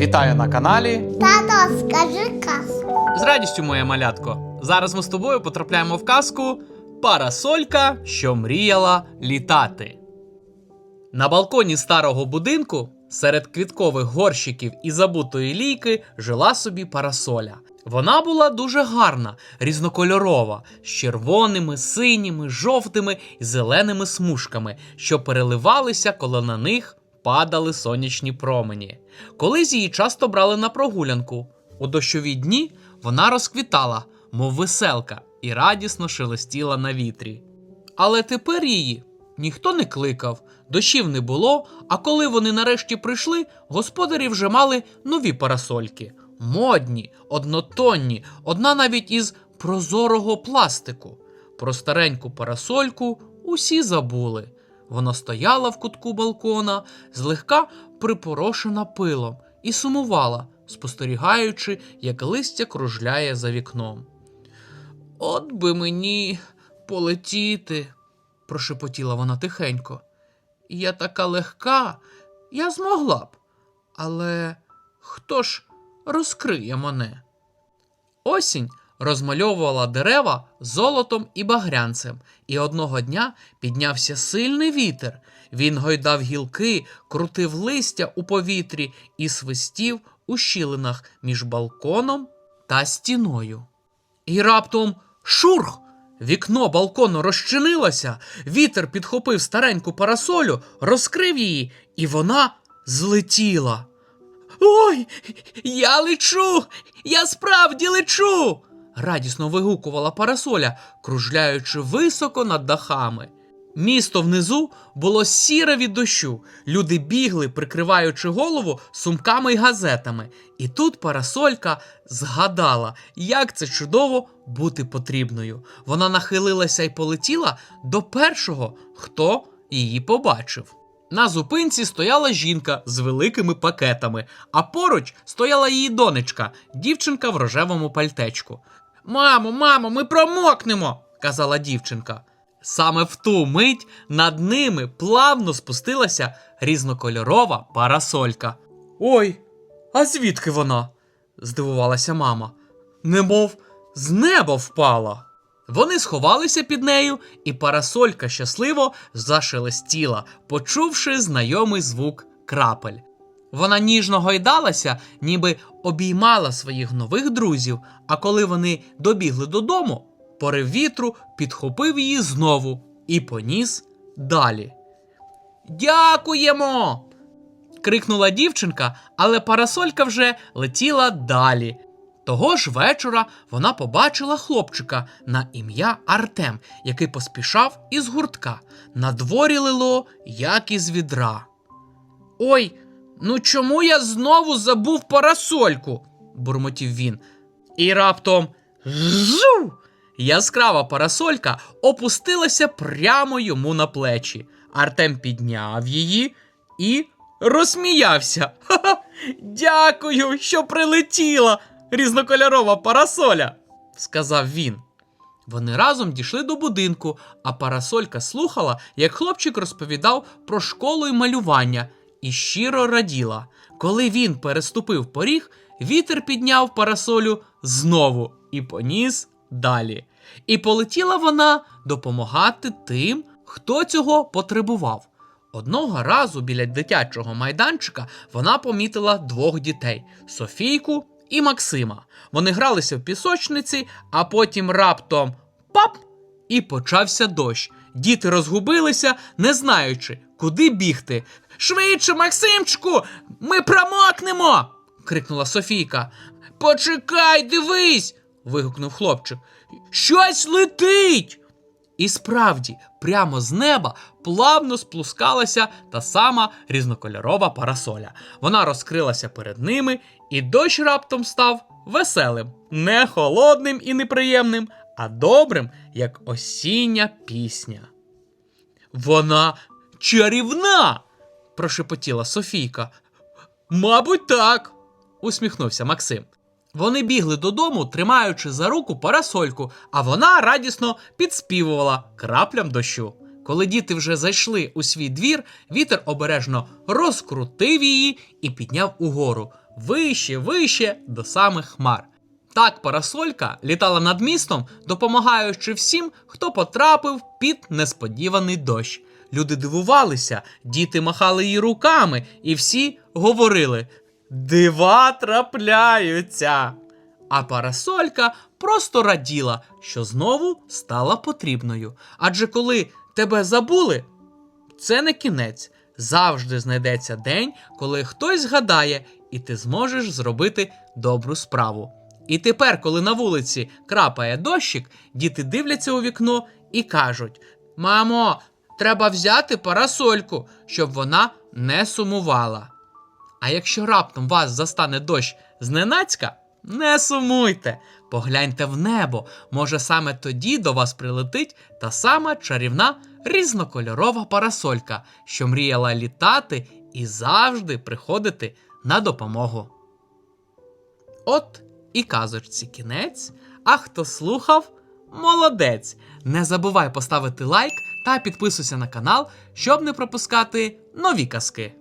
Вітаю на каналі. Тато, скажи казку. З радістю, моє малятко. Зараз ми з тобою потрапляємо в казку Парасолька, що мріяла літати. На балконі старого будинку серед квіткових горщиків і забутої лійки жила собі парасоля. Вона була дуже гарна, різнокольорова, з червоними, синіми, жовтими і зеленими смужками, що переливалися, коли на них падали сонячні промені. Колись її часто брали на прогулянку. У дощові дні вона розквітала, мов веселка, і радісно шелестіла на вітрі. Але тепер її ніхто не кликав, дощів не було, а коли вони нарешті прийшли, господарі вже мали нові парасольки. Модні, однотонні, одна навіть із прозорого пластику. Про стареньку парасольку усі забули. Вона стояла в кутку балкона, злегка припорошена пилом, і сумувала, спостерігаючи, як листя кружляє за вікном. От би мені полетіти, прошепотіла вона тихенько. Я така легка, я змогла б. Але хто ж розкриє мене? Осінь розмальовувала дерева золотом і багрянцем, і одного дня піднявся сильний вітер. Він гойдав гілки, крутив листя у повітрі і свистів у щілинах між балконом та стіною. І раптом шурх! Вікно балкону розчинилося, вітер підхопив стареньку парасолю, розкрив її, і вона злетіла. Ой, я лечу! Я справді лечу! Радісно вигукувала парасоля, кружляючи високо над дахами. Місто внизу було сіре від дощу. Люди бігли, прикриваючи голову сумками й газетами. І тут парасолька згадала, як це чудово бути потрібною. Вона нахилилася й полетіла до першого, хто її побачив. На зупинці стояла жінка з великими пакетами, а поруч стояла її донечка, дівчинка в рожевому пальтечку. Мамо, мамо, ми промокнемо, казала дівчинка. Саме в ту мить над ними плавно спустилася різнокольорова парасолька. Ой, а звідки вона? здивувалася мама. Немов з неба впала. Вони сховалися під нею, і парасолька щасливо зашелестіла, почувши знайомий звук крапель. Вона ніжно гойдалася, ніби обіймала своїх нових друзів, а коли вони добігли додому, порив вітру підхопив її знову і поніс далі. Дякуємо! крикнула дівчинка, але парасолька вже летіла далі. Того ж вечора вона побачила хлопчика на ім'я Артем, який поспішав із гуртка. На дворі лило, як із відра. Ой, ну чому я знову забув парасольку? бурмотів він. І раптом зу! Яскрава парасолька опустилася прямо йому на плечі. Артем підняв її і розсміявся. Ха-ха! Дякую, що прилетіла різнокольорова парасоля, сказав він. Вони разом дійшли до будинку, а парасолька слухала, як хлопчик розповідав про школу і малювання, і щиро раділа. Коли він переступив поріг, вітер підняв парасолю знову і поніс далі. І полетіла вона допомагати тим, хто цього потребував. Одного разу біля дитячого майданчика вона помітила двох дітей Софійку і Максима. Вони гралися в пісочниці, а потім раптом пап! І почався дощ. Діти розгубилися, не знаючи, куди бігти. Швидше, Максимчику, ми промокнемо. крикнула Софійка. Почекай, дивись. вигукнув хлопчик. Щось летить. І справді, прямо з неба плавно спускалася та сама різнокольорова парасоля. Вона розкрилася перед ними, і дощ раптом став веселим, не холодним і неприємним, а добрим, як осіння пісня. Вона чарівна, прошепотіла Софійка. Мабуть, так, усміхнувся Максим. Вони бігли додому, тримаючи за руку парасольку, а вона радісно підспівувала краплям дощу. Коли діти вже зайшли у свій двір, вітер обережно розкрутив її і підняв угору вище, вище до самих хмар. Так парасолька літала над містом, допомагаючи всім, хто потрапив під несподіваний дощ. Люди дивувалися, діти махали її руками, і всі говорили: Дива трапляються. А парасолька просто раділа, що знову стала потрібною. Адже коли тебе забули, це не кінець. Завжди знайдеться день, коли хтось згадає, і ти зможеш зробити добру справу. І тепер, коли на вулиці крапає дощик, діти дивляться у вікно і кажуть: Мамо, треба взяти парасольку, щоб вона не сумувала. А якщо раптом вас застане дощ зненацька, не сумуйте, погляньте в небо. Може, саме тоді до вас прилетить та сама чарівна різнокольорова парасолька, що мріяла літати і завжди приходити на допомогу. От і казочці кінець. А хто слухав, молодець! Не забувай поставити лайк та підписуйся на канал, щоб не пропускати нові казки.